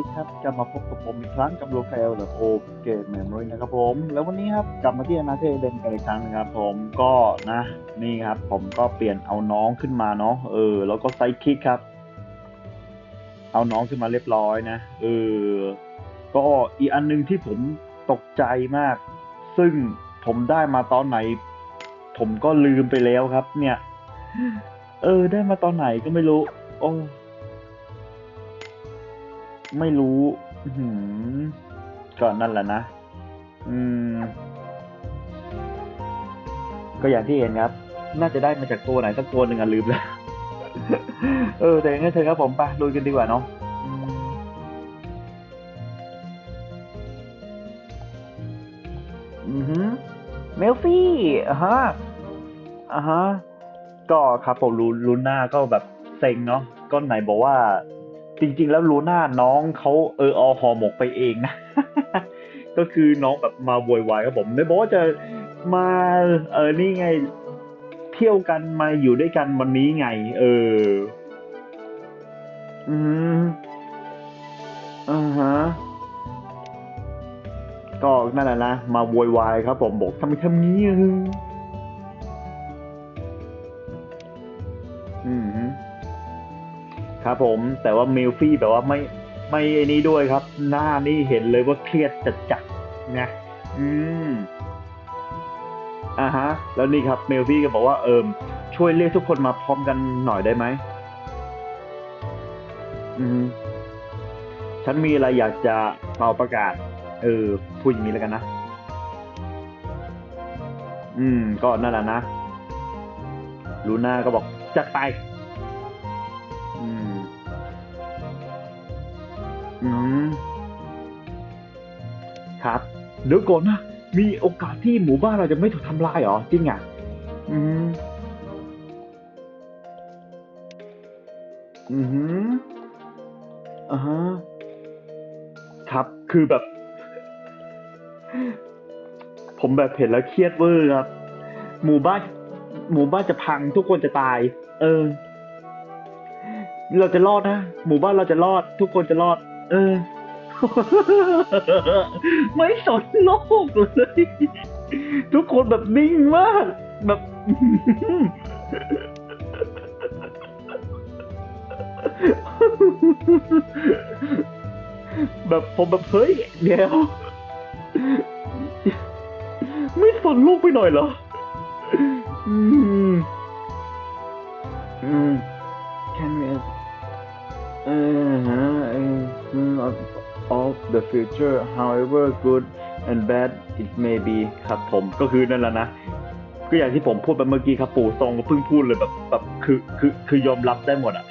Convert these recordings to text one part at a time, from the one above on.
ดีครับกลับมาพบกับผมอีกครั้งกับโลคาเอลหรือโอเกมเมมโมรีนะครับผม แล้ววันนี้ครับกลับมาที่อนาเทเดนกันอีกครั้งนะครับผมก็นะนี่ครับ ผมก็เปลี่ยนเอาน้องขึ้นมาเนาะเออ แล้วก็ไซคิกครับ เอาน้องขึ้นมาเรียบร้อยนะเออก็อีกอันหนึงที่ผมตกใจมาก ซึ่งผมได้มาตอนไหน ผมก็ลืมไปแล้วครับ เนี่ย เออ ได้มาตอนไหนก็ไม่รู้ โอ้ ไม่รู้อื้อหือก็นั่นแหละนะ อืม ก็อย่างที่เห็นครับ น่าจะได้มาจากตัวไหนสักตัวหนึ่งอะลืมแล้ว เออ แต่ยังไงเถอะครับผมไปลุยกันดีกว่าเนาะอือือหือเมลฟี่อะฮะอะฮะ ก็ครับผมลูลูน่าก็แบบเซ็งเนาะก็ไหนบอกว่า จริงๆ แล้วลูน่าน้องเขาเออเอาหอหมกไปเองนะ ก็คือน้องแบบมาโวยวายครับผมไม่บอกว่าจะมาเออนี่ไงเที่ยวกันมาอยู่ด้วยกันวันนี้ไง เออ อืมอ่าฮะก็นั่นแหละนะมาโวยวายครับผมบอกทำไมทำงี้ ครับผม แต่ว่ามิลฟี่แบบว่าไม่ไม่ไอ้นี้ด้วยครับ หน้านี่เห็นเลยว่าเครียดจัดจัดๆนะอืมอ่าฮะ แล้วนี่ครับเมลฟี่ก็บอกว่าเอิมช่วยเรียกทุกคนมาพร้อมกันหน่อยได้ไหมอืมฉันมีอะไรอยากจะเป่าประกาศ เออพูดอย่างนี้แล้วกันนะ อืม ก็นั่นแหละนะลูน่าก็บอกจัดไป เดี๋ยวก่อนนะ มีโอกาสที่หมู่บ้านเราจะไม่ถูกทำลายเหรอ จริงอะ อืม อือหืออ่าฮะ ครับ คือแบบ ผมแบบเห็นแล้วเครียดเวอร์ครับ หมู่บ้าน หมู่บ้านจะพังทุกคนจะตาย เออ เราจะรอดนะ หมู่บ้านเราจะรอด ทุกคนจะรอด เออ ไม่สนโลกเลย ทุกคนแบบนิ่งมาก แบบ แบบผมแบบเฮ้ยเดี๋ยวไม่สนลูกไปหน่อยเหรอ อืม อืม can we เออฮะเออ of the future however good and bad it may be ครับผมก็คือนั่นแหละนะก็อย่างที่ผมพูดไปเมื่อกี้ครับปู่ทรงก็เพิ่งพูดเลยแบบแบบคือคือคือยอมรับได้หมดอะ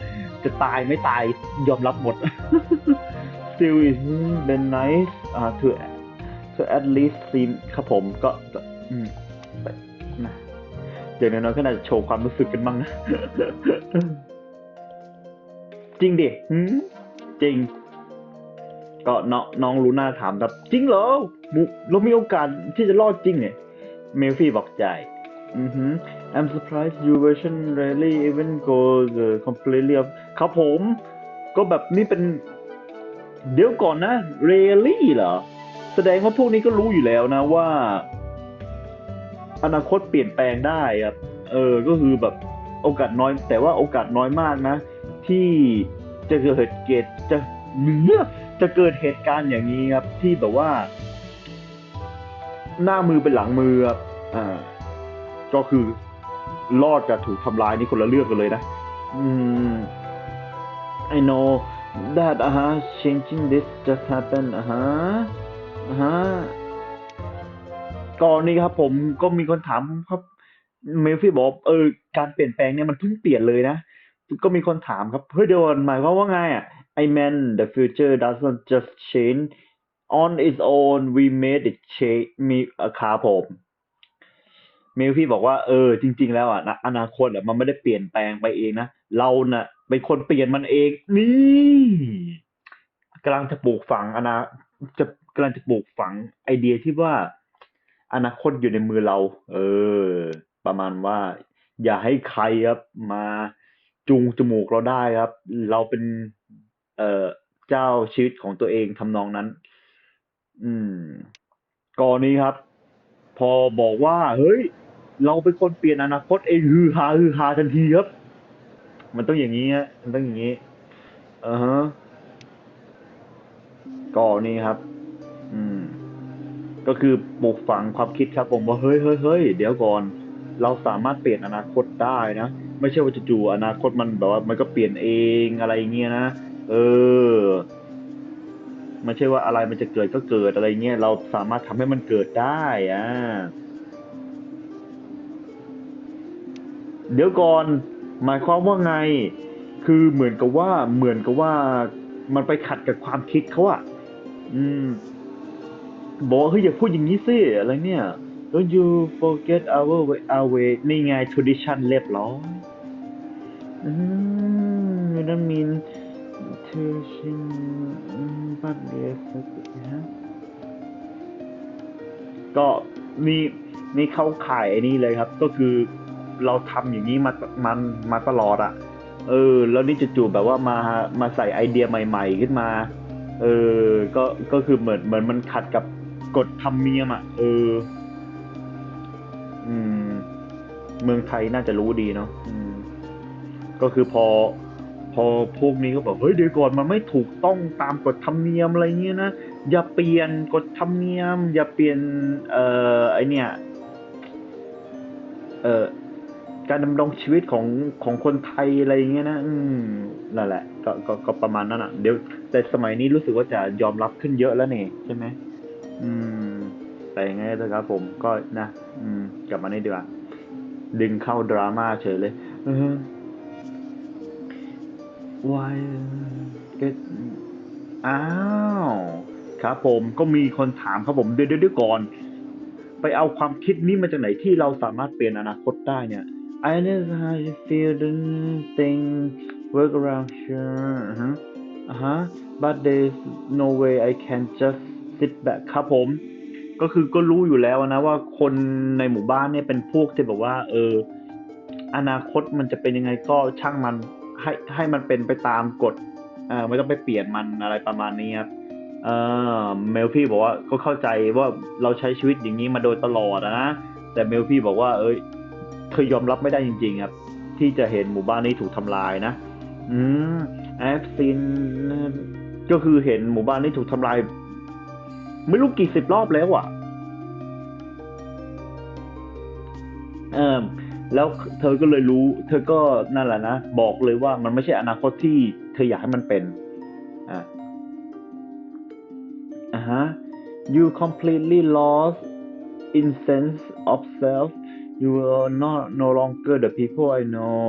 จะตายไม่ตายยอมรับหมด still is been nice uh, to to at least seem ครับผมก็อืมนะเดี๋ยวน้อยๆก็น่าจะโชว์ความรู้สึกกันบ้างนะ จริงดิจริง ก็น้องน้องลูน่าถามแบบจริงเหรอมุเรามีโอกาสที่จะรอดจริงเนี่ยเมลฟี่บอกใจ อือหือ I'm surprised you version rarely even goes uh, completely off ครับผม ก็แบบนี่เป็น เดี๋ยวก่อนนะ rarely เหรอ แสดงว่าพวกนี้ก็รู้อยู่แล้วนะว่า อนาคตเปลี่ยนแปลงได้ครับ เออ ก็คือแบบโอกาสน้อย แต่ว่าโอกาสน้อยมากนะ ที่จะเกิดเกตจะ จะเกิดเหตุการณ์อย่างนี้ครับ ที่แบบว่า หน้ามือเป็นหลังมือครับอ่า ก็คือรอดกับถูกทำลายนี่คนละเรื่องกันเลยนะ อืม I know that อ่าฮะ changing this just happened อ่าฮะอ่าฮะก่อนนี้ครับ ผมก็มีคนถามครับเมลฟี่บอกเออการเปลี่ยนแปลงเนี่ยมันเพิ่งเปลี่ยนเลยนะ ก็มีคนถามครับเฮ้ยเดี๋ยวอนหมายความว่าไงอะ I mean the future doesn't just change on its own we made it change มีอาคาผมเมลฟี่บอกว่าเออจริง ๆ แล้วอะนะอนาคตอะมันไม่ได้เปลี่ยนแปลงไปเองนะ เราน่ะเป็นคนเปลี่ยนมันเองนี่กำลังจะปลูกฝังอนาจะกำลังจะปลูกฝังไอเดียที่ว่า อนาคตอยู่ในมือเรา เออ ประมาณว่า อย่าให้ใครครับมาจูงจมูกเราได้ครับ เราเป็น เอ่อเจ้าชีวิตของตัวเองทำนองนั้น อืมก่อนนี้ครับ พอบอกว่า เฮ้ย เราเป็นคนเปลี่ยนอนาคตเองฮือฮาฮือฮาทันทีครับ มันต้องอย่างนี้ฮะมันต้องอย่างนี้อ่าฮะก่อนนี้ครับ อืม ก็คือปลูกฝังความคิดครับ ผมว่าเฮ้ยเฮ้ยเฮ้ยเดี๋ยวก่อน เราสามารถเปลี่ยนอนาคตได้นะ ไม่ใช่ว่าจู่ๆอนาคตมันแบบว่า มันก็เปลี่ยนเองอะไรเงี้ยนะ เออ ไม่ใช่ว่าอะไรมันจะเกิดก็เกิดอะไรเงี้ยเราสามารถทำให้มันเกิดได้อ่าเดี๋ยวก่อน หมายความว่าไง คือเหมือนกับว่าเหมือนกับว่า มันไปขัดกับความคิดเขาอะอืม บอกว่าเฮ้ยอย่าพูดอย่างนี้สิอะไรเนี่ย don't you forget our way our way นี่ไง tradition เรียบร้อย อืม don't mean tradition but yes ฮะก็นี่นี่เข้าข่ายไอ้นี่เลยครับ ก็คือเราทำอย่างนี้มามันมาตลอดอะเออ แล้วนี่จู่ๆแบบว่ามามาใส่ไอเดียใหม่ ๆ ขึ้นมา เออ ก็ก็คือเหมือนเหมือนมันขัดกับกฎธรรมเนียมอะเออ อืม เมืองไทยน่าจะรู้ดีเนาะอืมก็คือพอ อพวกนี้ก็บอกเฮ้ยเดี๋ยวก่อนมันไม่ถูกต้องตามกฎธรรมเนียมอะไรเงี้ยนะอย่าเปลี่ยนกฎธรรมเนียม อย่าเปลี่ยนเอ่อไอเนี่ยเอ่อการดำรงชีวิตของของคนไทยอะไรเงี้ยนะ อืมนั่นแหละก็ก็ก็ประมาณนั้นอะ เดี๋ยวแต่สมัยนี้รู้สึกว่าจะยอมรับขึ้นเยอะแล้วนี่ใช่ไหมอืม แต่ยังไงนะครับผมก็นะ อืม กลับมาในี่ดีกว่าดึงเข้าดราม่าเฉยเลยอือ Why get อ้าว ครับผมก็มีคนถามครับผมเดี๋ยวเดี๋ยวก่อน ไปเอาความคิดนี้มาจากไหนที่เราสามารถเปลี่ยนอนาคตได้เนี่ย I know how you feel the thing work around sure อ่าฮะอ่าฮะ but there's no way I can just sit back ครับผม ก็คือก็รู้อยู่แล้วนะว่าคนในหมู่บ้านเนี่ยเป็นพวกที่แบบว่า เออ อนาคตมันจะเป็นยังไงก็ช่างมัน ให้ให้มันเป็นไปตามกฎเอ่อไม่ต้องไปเปลี่ยนมันอะไรประมาณนี้ครับเอ่อเมลพี่บอกว่าก็เข้าใจว่าเราใช้ชีวิตอย่างนี้มาโดยตลอดนะแต่เมลพี่บอกว่า เอ้ยเธอยอมรับไม่ได้จริง ๆ ครับ ที่จะเห็นหมู่บ้านนี้ถูกทำลายนะ อืมแอฟซินก็คือเห็นหมู่บ้านนี้ถูกทำลาย ไม่รู้กี่สิบรอบแล้วอะ เออ แล้วเธอก็เลยรู้ เธอก็นั่นแหละนะ บอกเลยว่ามันไม่ใช่อนาคตที่เธออยากให้มันเป็นอะอ่าฮะ you completely lost in sense of self you are not no longer the people I know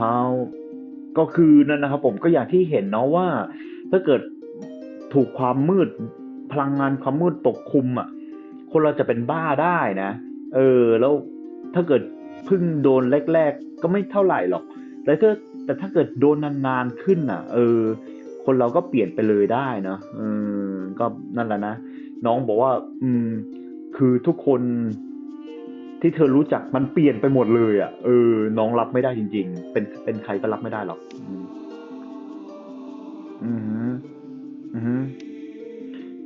how ก็คือนั่นนะครับผมก็อย่างที่เห็นเนาะว่า ถ้าเกิดถูกความมืดพลังงานความมืดปกคลุมอะ คนเราจะเป็นบ้าได้นะ เออ แล้วถ้าเกิด พิ่งโดนแรก ๆ ก็ไม่เท่าไหร่หรอกแต่ถ้าแต่ถ้าเกิดโดนนานๆขึ้นอะ เออ คนเราก็เปลี่ยนไปเลยได้เนาะเออก็นั่นแหละนะน้องบอกว่า อืม คือทุกคนที่เธอรู้จักมันเปลี่ยนไปหมดเลยอะเออ น้องรับไม่ได้จริง ๆ เป็นเป็นใครก็รับไม่ได้หรอก อืมอือหืออือหือ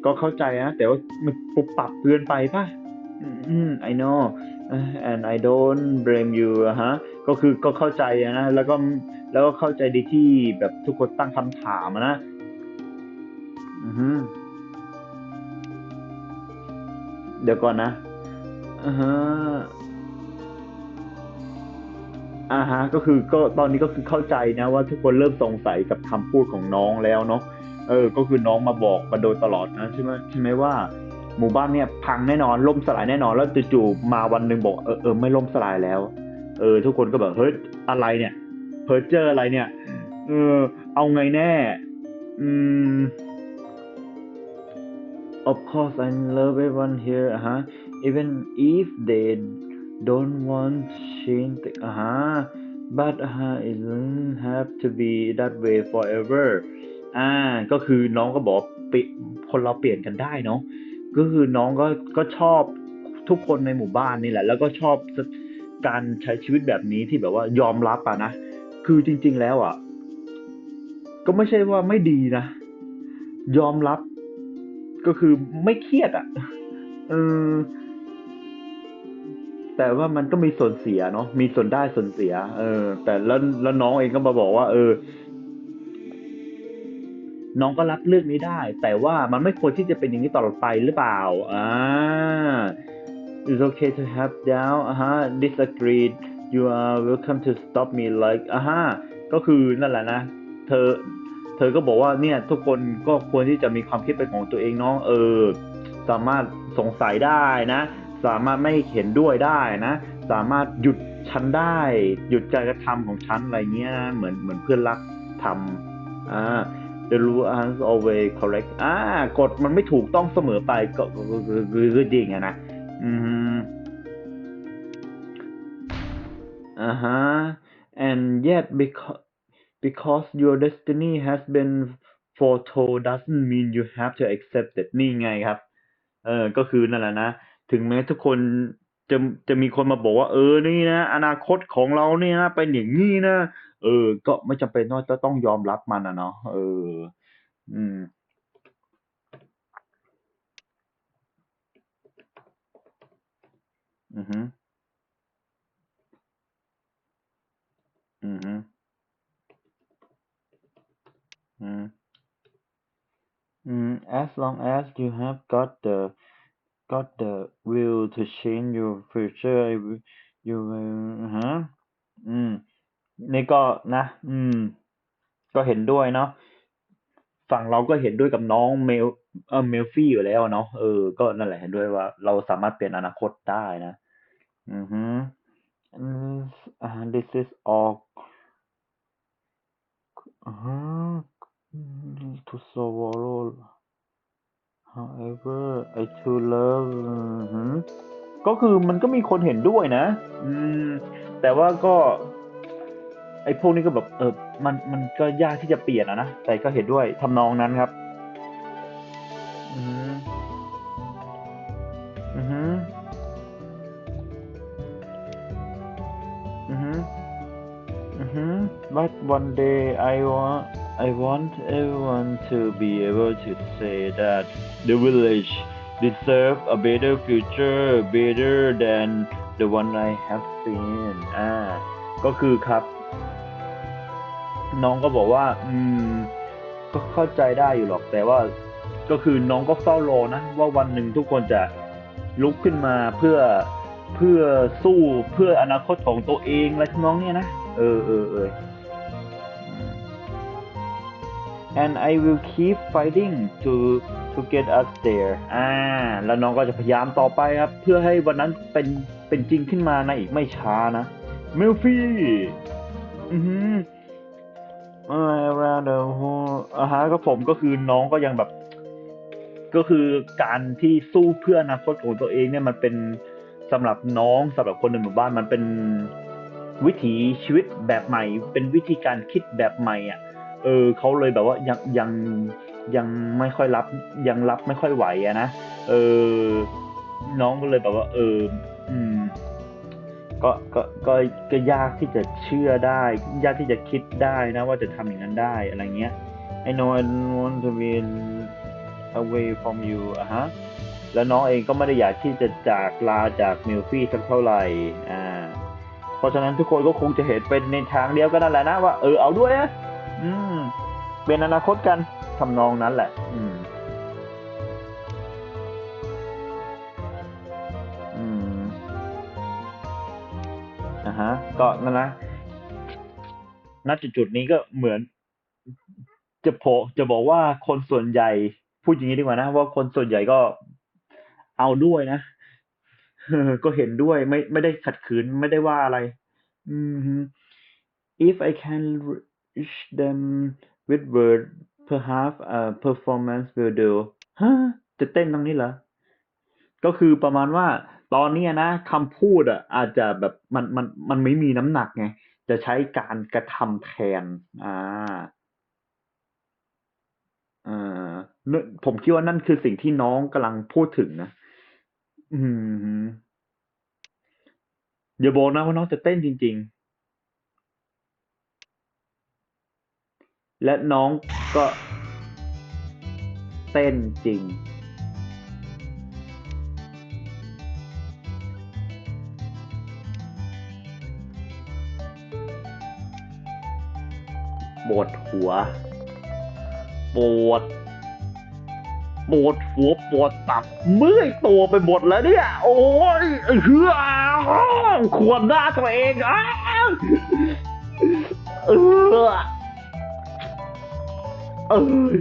ก็เข้าใจนะแต่ว่ามันปุบปรับเกินไปป่ะ อืมอืม I know uh, and I don't blame you ฮะก็คือก็เข้าใจนะแล้วก็แล้วก็เข้าใจดีที่แบบทุกคนตั้งคำถามนะอือฮึเดี๋ยวก่อนนะอ่าฮะอ่าฮะก็คือก็ตอนนี้ก็คือเข้าใจนะว่าทุกคนเริ่มสงสัยกับคำพูดของน้องแล้วเนาะเออ ก็คือน้องมาบอกมาโดยตลอดนะใช่ไหมใช่ไหมว่า หมู่บ้านเนี่ยพังแน่นอนล่มสลายแน่นอน แล้วจู่ๆมาวันหนึ่งบอกเออเออไม่ล่มสลายแล้ว เออ ทุกคนก็แบบเฮ้ยอะไรเนี่ยเพอเจออะไรเนี่ยเออเอาไงแน่ อืม Of course I love everyone here อะฮะ even if they don't want change อะฮะ but อะฮะ it doesn't have to be that way forever อ่า ก็คือน้องก็บอกคนเราเปลี่ยนกันได้เนาะ ก็คือน้องก็ก็ชอบทุกคนในหมู่บ้านนี่แหละ แล้วก็ชอบการใช้ชีวิตแบบนี้ที่แบบว่ายอมรับอะนะคือจริง ๆ แล้วอะก็ไม่ใช่ว่าไม่ดีนะยอมรับ ก็คือไม่เครียดอะเออแต่ว่ามันก็มีส่วนเสียเนาะมีส่วนได้ส่วนเสีย เออ แต่แล้วแล้วน้องเองก็มาบอกว่า เออ น้องก็รับเรื่องนี้ได้ แต่ว่ามันไม่ควรที่จะเป็นอย่างนี้ตลอดไปหรือเปล่าอ่า it's okay to have doubt อ่าฮะ disagreed you are welcome to stop me like อ่าฮะก็คือนั่นแหละนะ เธอ เธอก็บอกว่าเนี่ย ทุกคนก็ควรที่จะมีความคิดเป็นของตัวเองเนาะเออ สามารถสงสัยได้นะ สามารถไม่เห็นด้วยได้นะ สามารถหยุดฉันได้ หยุดการกระทำของฉันอะไรเงี้ยนะเหมือนเหมือนเพื่อนรักทำอ่า the rule is always correct อ่ากฎมันไม่ถูกต้องเสมอไปก็ก็ก็ก็ก็ก็จริงอะนะอืมอ่าฮะ and yet because because your destiny has been foretold doesn't mean you have to accept it นี่ไงครับ เออก็คือนั่นแหละนะ ถึงแม้ทุกคนจะจะมีคนมาบอกว่า เออนี่นะ อนาคตของเราเนี่ยนะเป็นอย่างนี้นะ เออ ก็ไม่จำเป็นว่าจะต้องยอมรับมันอะเนาะเออ อืมอือฮึอือฮึอืม as long as you have got the got the will to change your future, you will- you will ฮะอืม นี่ก็นะ อืม ก็เห็นด้วยเนาะฝั่งเราก็เห็นด้วยกับน้องเมลเออเมลฟี่อยู่แล้วเนาะเออก็นั่นแหละเห็นด้วยว่า เราสามารถเปลี่ยนอนาคตได้นะอือฮึ Mm, uh, this is all uh, to swallow however I too love อือฮึก็คือมันก็มีคนเห็นด้วยนะ อืม แต่ว่าก็ ไอ้พวกนี้ก็แบบเออมันมันก็ยากที่จะเปลี่ยนอะนะแต่ก็เห็นด้วยทำนองนั้นครับ อืมอฮึอือฮึอือฮึ But one day I want I want everyone to be able to say that the village deserve a better future, better than the one I have seen. อ่า ก็คือครับ น้องก็บอกว่า อืม ก็เข้าใจได้อยู่หรอก แต่ว่าก็คือน้องก็เฝ้ารอนะ ว่าวันหนึ่งทุกคนจะลุกขึ้นมาเพื่อเพื่อสู้เพื่ออนาคตของตัวเองอะไรทำนองเนี้ยนะ เออเออเออ and I will keep fighting to to get us there อ่า แล้วน้องก็จะพยายามต่อไปครับ เพื่อให้วันนั้นเป็นเป็นจริงขึ้นมาในอีกไม่ช้านะเมลฟี่อือหือ around the whole อ่าฮะก็ผมก็คือน้องก็ยังแบบ ก็คือการที่สู้เพื่ออนาคตของตัวเองเนี่ยมันเป็นสำหรับน้องสำหรับคนในหมู่บ้านมันเป็นวิถีชีวิตแบบใหม่ เป็นวิธีการคิดแบบใหม่อะ เออเขาเลยแบบว่ายังยังยังไม่ค่อยรับยังรับไม่ค่อยไหวอะนะ เออ น้องก็เลยแบบว่า เออ อืม ก็ก็ก็ก็ยากที่จะเชื่อได้ ยากที่จะคิดได้นะว่าจะทำอย่างนั้นได้อะไรเงี้ย I know I don't want to be away from you อะฮะแล้วน้องเองก็ไม่ได้อยากที่จะจากลาจากมิลฟี่สักเท่าไหร่อ่าเพราะฉะนั้นทุกคนก็คงจะเห็นเป็นในทางเดียวกันนั่นแหละนะว่าเออเอาด้วยนะอืมเป็นอนาคตกันทำนองนั้นแหละ อืม ก็นั่นนะณจุดจุดๆนี้ก็เหมือน จะโผจะบอกว่าคนส่วนใหญ่ พูดอย่างนี้ดีกว่านะว่าคนส่วนใหญ่ก็เอาด้วยนะก็เห็นด้วยไม่ไม่ได้ขัดขืนไม่ได้ว่าอะไร อืม if I can reach them with word perhaps a performance will do ฮะจะเต้นตรงนี้เหรอ ก็คือประมาณว่า ตอนนี้นะคำพูดอะอาจจะแบบมันมันมันไม่มีน้ำหนักไง จะใช้การกระทำแทน อ่าเอ่อผมคิดว่านั่นคือสิ่งที่น้องกำลังพูดถึงนะ อืมอย่าบอกนะว่าน้องจะเต้นจริง ๆ และน้องก็เต้นจริง ปวดหัว ปวด ปวดหัวปวดตับเมื่อยตัวไปหมดแล้วเนี่ย โอ้ยเฮือขวดหน้าตัวเองอ้าวเออเอย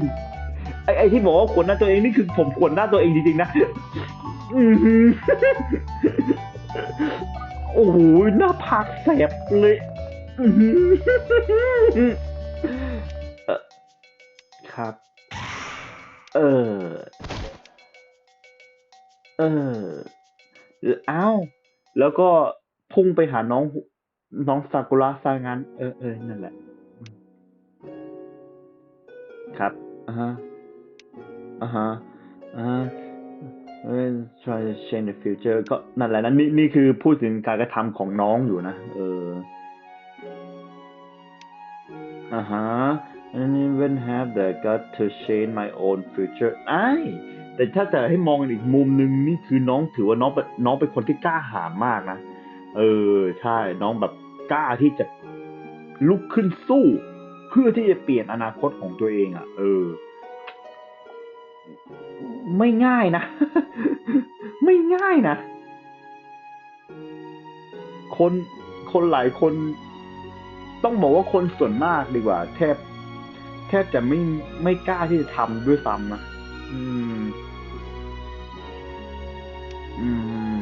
ไอไอที่บอกว่าขวดหน้าตัวเองนี่คือผมขวดหน้าตัวเองจริงๆนะอือหือโอ้โหหน้าผากแสบเลยอือหือ เออครับ เออ เอออ้าวแล้วก็พุ่งไปหาน้อง น้องซากุระซางั้น เออเออนั่นแหละ ครับอ่าฮะอ่าฮะอ่าฮะเอ้ย try to change the future ก็นั่นแหละนะนี่นี่คือพูดถึงการกระทำของน้องอยู่นะ เออ อ่าฮะ and even have the gut to change my own future ไอ้แต่ถ้าจะให้มองอีกมุมหนึ่งนี่คือน้องถือว่าน้องเป็นน้องเป็นคนที่กล้าหาญมากนะ เออใช่น้องแบบกล้าที่จะลุกขึ้นสู้ เพื่อที่จะเปลี่ยนอนาคตของตัวเองอะ เออ ไม่ง่ายนะ ไม่ง่ายนะ คนคนหลายคน ต้องบอกว่าคนส่วนมากดีกว่า แทบ แทบจะไม่ไม่กล้าที่จะทำด้วยซ้ำนะอืม อืม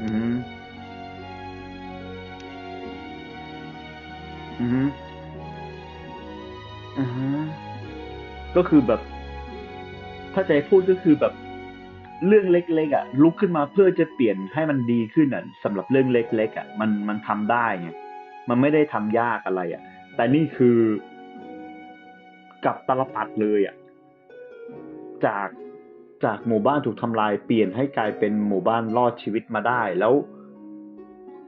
อืม อืมอ่าฮะก็คือแบบ ถ้าใจพูดก็คือแบบ เรื่องเล็กๆอะ ลุกขึ้นมาเพื่อจะเปลี่ยนให้มันดีขึ้นอะสำหรับเรื่องเล็กๆอะ มันมันทำได้ไง มันไม่ได้ทำยากอะไรอะ แต่นี่คือกับตลปัดเลยอะ จากจากหมู่บ้านถูกทำลายเปลี่ยนให้กลายเป็นหมู่บ้านรอดชีวิตมาได้แล้ว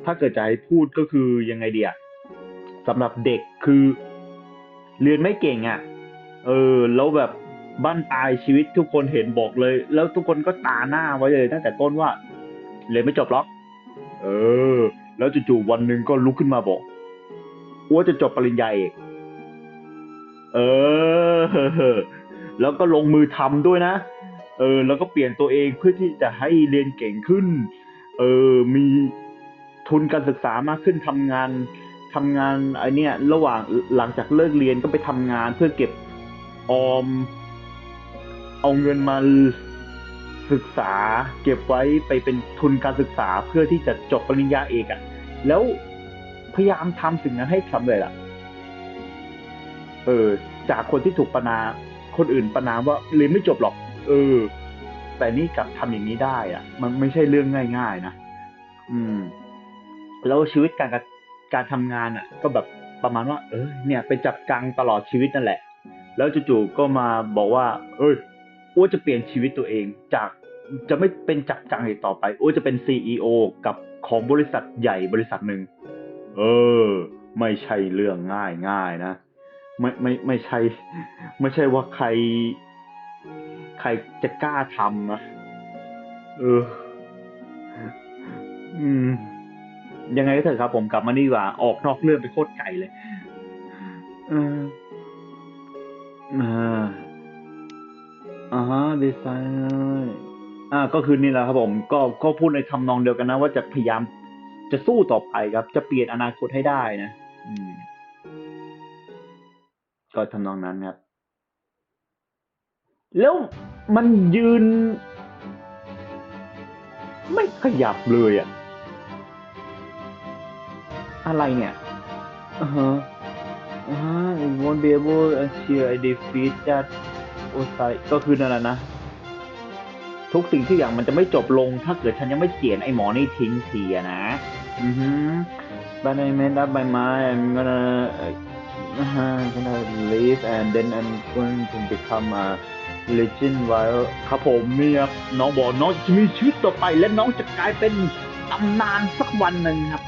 ถ้าเกิดจะให้พูดก็คือยังไงเดียสำหรับเด็กคือเรียนไม่เก่งอะ เออ แล้วแบบบ้านปลายชีวิตทุกคนเห็นบอกเลย แล้วทุกคนก็ตาหน้าไว้เลยตั้งแต่ต้นว่าเรียนไม่จบหรอก เออ แล้วจู่ๆวันหนึ่งก็ลุกขึ้นมาบอกว่าจะจบปริญญาเอกเออ แล้วก็ลงมือทำด้วยนะ เออ แล้วก็เปลี่ยนตัวเองเพื่อที่จะให้เรียนเก่งขึ้น เออ มีทุนการศึกษามากขึ้นทำงานทำงานไอเนี้ยระหว่างหลังจากเลิกเรียนก็ไปทำงานเพื่อเก็บออม เอาเงินมา ศึกษาเก็บไว้ไปเป็นทุนการศึกษาเพื่อที่จะจบปริญญาเอกอะ่ะแล้วพยายามทำสิ่งนั้นให้สำเร็จอะเออ จากคนที่ถูกประนามคนอื่นประนามว่าเรียนไม่จบหรอก เออ แต่นี่กลับทำอย่างนี้ได้อะมันไม่ใช่เรื่องง่าย ๆ นะอืม แล้วชีวิตการการทำงานอะก็แบบประมาณว่า เออเนี่ยไปจับกังตลอดชีวิตนั่นแหละ แล้วจู่ๆก็มาบอกว่า เอ้ย อ้วจะเปลี่ยนชีวิตตัวเองจากจะไม่เป็นจับกังอีกต่อไปอ้วจะเป็นซีอกับของบริษัทใหญ่บริษัทหนึ่งเออ ไม่ใช่เรื่องง่ายง่ายนะ ไม่ไม่ไม่ใช่ ไม่ใช่ว่าใคร ใครจะกล้าทำนะเออ อืม ยังไงก็เถอะครับ ผมกลับมานี่ดีกว่า ออกนอกเรื่องไปโคตรไกลเลย เอออ่า อ่าฮะดีไซน์อ่า ก็คือนี่แหละครับผม ก็ก็พูดในทำนองเดียวกันนะ ว่าจะพยายามจะสู้ต่อไปครับ จะเปลี่ยนอนาคตให้ได้นะ อืม ก็ทำนองนั้นครับ แล้วมันยืน ไม่ขยับเลยอะอะไรเนี่ยอ่าฮะอ่าฮะ I won't be able to defeat that โอไซก็คือนั่นแหละนะ ทุกสิ่งทุกอย่างมันจะไม่จบลง ถ้าเกิดฉันยังไม่เจียนไอ้หมอนี่ทิ้งทีนะ อือฮึ but I made up my mind I'm gonna I'm gonna leave and then I'm going to become a legend while ครับผมเนี่ยน้องบอกน้องจะมีชีวิตต่อไปและน้องจะกลายเป็นตำนานสักวันหนึ่งครับ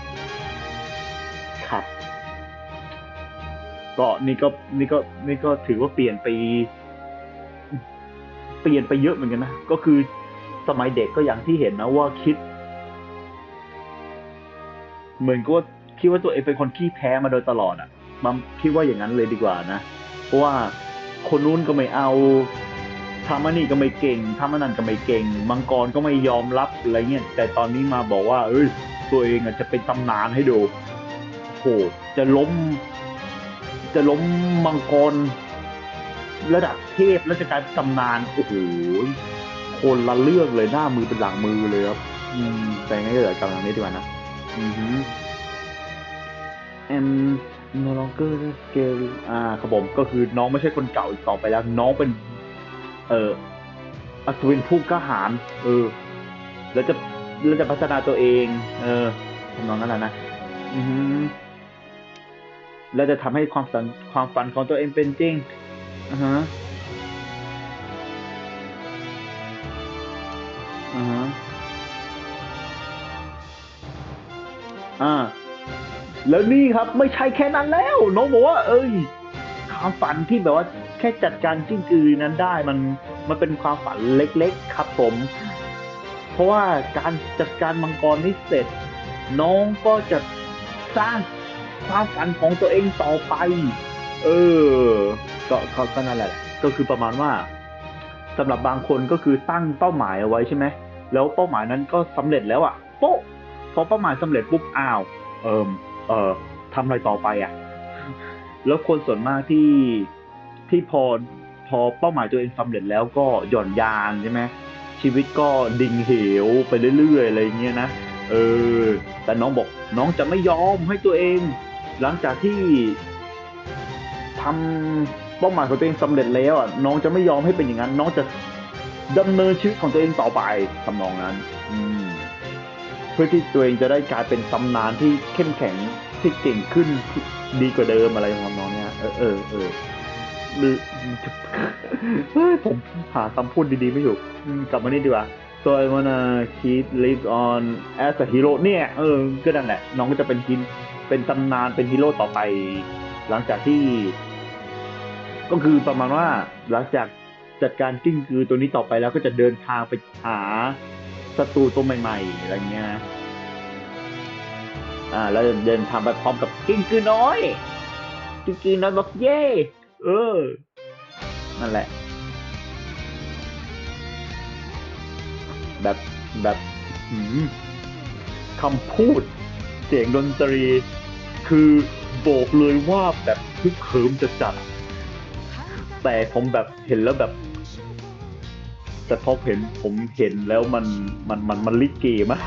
ครับก็นี่ก็นี่ก็นี่ก็ถือว่าเปลี่ยนไป ปลี่ยนไปเยอะเหมือนกันนะ ก็คือสมัยเด็กก็อย่างที่เห็นนะว่าคิด เหมือนกับว่าคิดว่าตัวเองเป็นคนขี้แพ้มาโดยตลอดอะ มันคิดว่าอย่างนั้นเลยดีกว่านะ เพราะว่าคนนู้นก็ไม่เอาทำอันนี้ก็ไม่เก่งทำอันนั้นก็ไม่เก่ง มังกรก็ไม่ยอมรับอะไรเงี้ย แต่ตอนนี้มาบอกว่า เอ้ย ตัวเองอะจะเป็นตำนานให้ดูโหจะล้ม จะล้มมังกร ระดับเทพแล้วจะกลายเป็นตำนานโอ้โหคนละเรื่องเลยหน้ามือเป็นหลังมือเลยครับอืมแต่งั้นก็เดี๋ยวกำลังนี้ดีกว่านะอือฮึ and no longer scale อ่าครับผมก็คือน้องไม่ใช่คนเก่าอีกต่อไปแล้ว น้องเป็น เอ่ออัศวินผู้กล้าหาญเออ แล้วจะแล้วจะพัฒนาตัวเอง เออทำนองนั้นแหละนะอือฮึแล้วจะทำให้ความฝันความฝันของตัวเองเป็นจริง อ่าฮะอ่าฮะอ่า แล้วนี่ครับไม่ใช่แค่นั้นแล้ว น้องบอกว่าเอ้ยความฝันที่แบบว่า แค่จัดการจิ้งกือนั้นได้มันมันเป็นความฝันเล็กๆครับผม เพราะว่าการจัดการมังกรนี้เสร็จ น้องก็จะสร้างความฝันของตัวเองต่อไป เออ ก็ก็ก็นั่นแหละ ก็คือประมาณว่าสำหรับบางคนก็คือตั้งเป้าหมายเอาไว้ใช่ไหมแล้วเป้าหมายนั้นก็สำเร็จแล้วอะโป๊ะพอเป้าหมายสำเร็จปุ๊บอ้าวเอิมเออทำอะไรต่อไปอะ แล้วคนส่วนมากที่ที่พอพอเป้าหมายตัวเองสำเร็จแล้วก็หย่อนยานใช่ไหมชีวิตก็ดิ่งเหวไปเรื่อยๆอะไรเงี้ยนะเออ แต่น้องบอกน้องจะไม่ยอมให้ตัวเอง หลังจากที่ทำ เป้าหมายของตัวเองสำเร็จแล้วอะน้องจะไม่ยอมให้เป็นอย่างนั้น น้องจะดำเนินชีวิตของตัวเองต่อไปทำนองนั้น อืมเพื่อที่ตัวเองจะได้กลายเป็นตำนานที่เข้มแข็งที่เก่งขึ้นที่ดีกว่าเดิมอะไรของน้องเนี่ยเออเออเออหรือผมหาคำพูดดีๆไม่ถูกกลับมานี่ดีกว่า so I wanna keep live on as a hero เนี่ยเออก็นั่นแหละ น้องก็จะเป็นฮินเป็นตำนานเป็นฮีโร่ต่อไป หลังจากที่ ก็คือประมาณว่าหลังจากจัดการกิ้งกือตัวนี้ต่อไปแล้วก็จะเดินทางไปหาศัตรูตัวใหม่ๆอะไรเงี้ยนะอ่าแล้วเดินทางไปพร้อมกับกิ้งกือน้อย กิ้งกือน้อยบอกเย่เออ นั่นแหละ แบบแบบคำพูด เสียงดนตรี คือโบกเลยว่าแบบคึกเขิมจะจัด แต่ผมแบบเห็นแล้วแบบ แต่พอเห็นผมเห็นแล้วมันมันมันมันลิเกมาก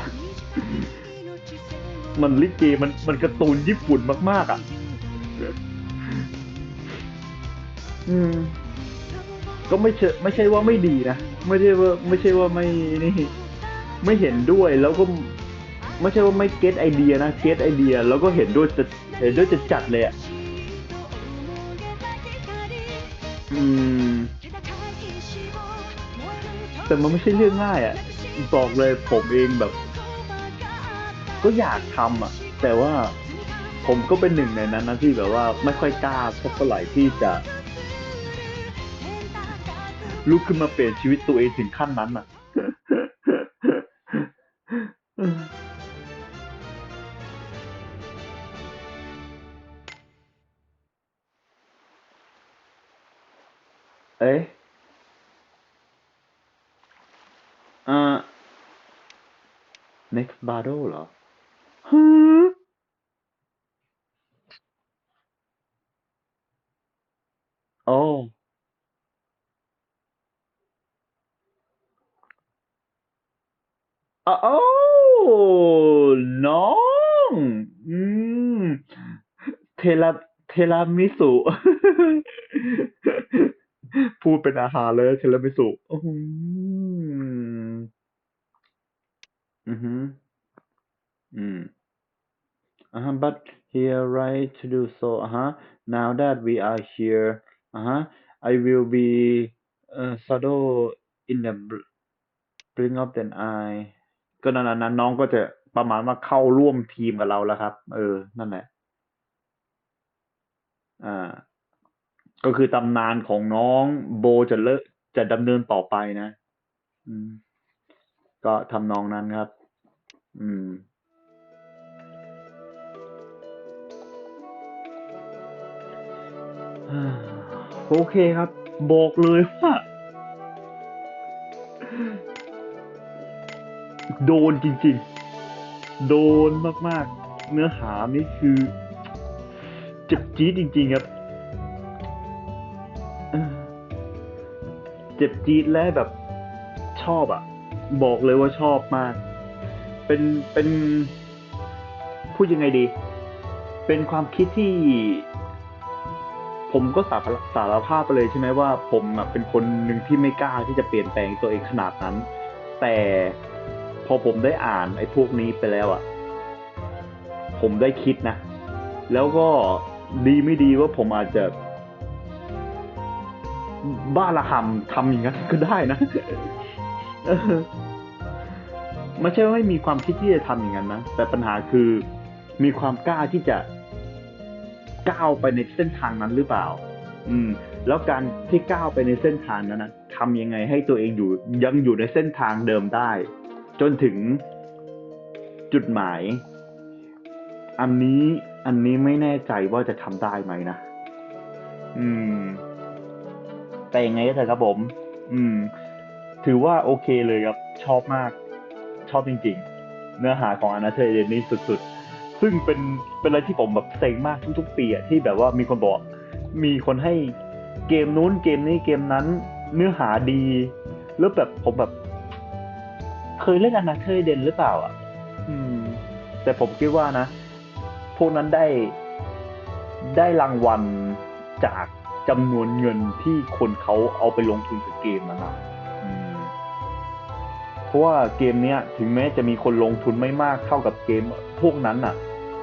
มันลิเกมันมันการ์ตูนญี่ปุ่นมาก ๆ อะ อืม ก็ไม่ใช่ไม่ใช่ว่าไม่ดีนะ ไม่ใช่ว่าไม่ใช่ว่าไม่นี่ไม่เห็นด้วยแล้วก็ไม่ใช่ว่าไม่เก็ตไอเดียนะเก็ตไอเดีย แล้วก็เห็นด้วยจะเห็นด้วยจะจัดเลยอะ อืม แต่มันไม่ใช่เรื่องง่ายอะ บอกเลยผมเองแบบ ก็อยากทำอะ แต่ว่าผมก็เป็นหนึ่งในนั้นนะที่แบบว่าไม่ค่อยกล้าสักเท่าไหร่ที่จะลุกขึ้นมาเปลี่ยนชีวิตตัวเองถึงขั้นนั้นอะ เอ๊ะอ่า next battle เหรอฮะโอ้อ้าวโอ้น้อง อืม เทราเทรามิสุ พูดเป็นอาหารเลยเทรามิสุอืมอืออืม Uh-huh, but here right to do so. Uh-huh. Now that we are here, uh-huh, I will be uh, shadow in the bl- blink of an eye. ก็นั่นน่ะนะน้องก็จะประมาณว่าเข้าร่วมทีมกับเราแล้วครับ เออ นั่นแหละ อ่า ก็คือตำนานของน้องโบจะเลิกจะดำเนินต่อไปนะ อืม ก็ทำนองนั้นครับ อืมโอเคครับบอกเลยว่าโดนจริงๆ โดนมากๆ เนื้อหานี่คือเจ็บจี๊ดจริงๆครับ เจ็บจี๊ดและแบบชอบอะ บอกเลยว่าชอบมาก เป็นเป็นพูดยังไงดี เป็นความคิดที่ ผมก็สารสารภาพไปเลยใช่ไหมว่า ผมอะเป็นคนหนึ่งที่ไม่กล้าที่จะเปลี่ยนแปลงตัวเองขนาดนั้น แต่พอผมได้อ่านไอ้พวกนี้ไปแล้วอะผมได้คิดนะ แล้วก็ดีไม่ดีว่าผมอาจจะ บ้าระหำทำอย่างนั้นก็ได้นะไม่ใช่ว่าไม่มีความคิดที่จะทำอย่างนั้นนะแต่ปัญหาคือมีความกล้าที่จะก้าวไปในเส้นทางนั้นหรือเปล่า อืม แล้วการที่ก้าวไปในเส้นทางนั้นนะทำยังไงให้ตัวเองอยู่ ยังอยู่ในเส้นทางเดิมได้ จนถึงจุดหมาย อันนี้อันนี้ไม่แน่ใจว่าจะทำได้ไหมนะ อืม แต่ยังไงก็เถอะครับผม อืม ถือว่าโอเคเลยครับ ชอบมาก ชอบจริง ๆ เนื้อหาของอนาเธอเดนนี่สุด ๆ ซึ่งเป็นเป็นอะไรที่ผมแบบเซ็งมากทุกๆปีอะที่แบบว่ามีคนบอก มีคนให้เกมนู้นเกมนี้เกมนั้น เนื้อหาดี แล้วแบบผมแบบ เคยเล่นอนาเธอเดนหรือเปล่า อะ อืม แต่ผมคิดว่านะ พวกนั้นได้ได้รางวัลจาก จำนวนเงินที่คนเขาเอาไปลงทุนกับเกมนั้นนะอืมเพราะว่าเกมเนี้ยถึงแม้จะมีคนลงทุนไม่มากเท่ากับเกมพวกนั้นน่ะ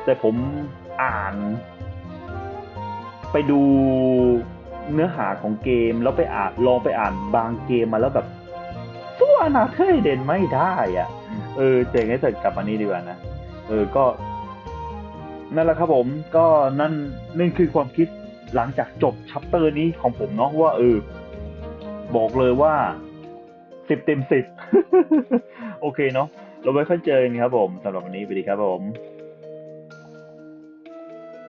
แต่ผมอ่าน ไปดูเนื้อหาของเกมแล้วไปอ่านลองไปอ่านบางเกมมาแล้วแบบสู้อนาเธอร์เดนไม่ได้อะ เออเจ๋งให้เสร็จกลับมานี้ดีกว่านะ เออก็ นั่นแหละครับผมก็นั่นนั่นคือความคิด หลังจากจบชัปเตอร์นี้ของผมเนาะว่าเออบอกเลยว่าสิบเต็มสิบโอเคเนาะเราไว้ค่อยเจอกันครับผมสำหรับวันนี้สวัสดีครับผม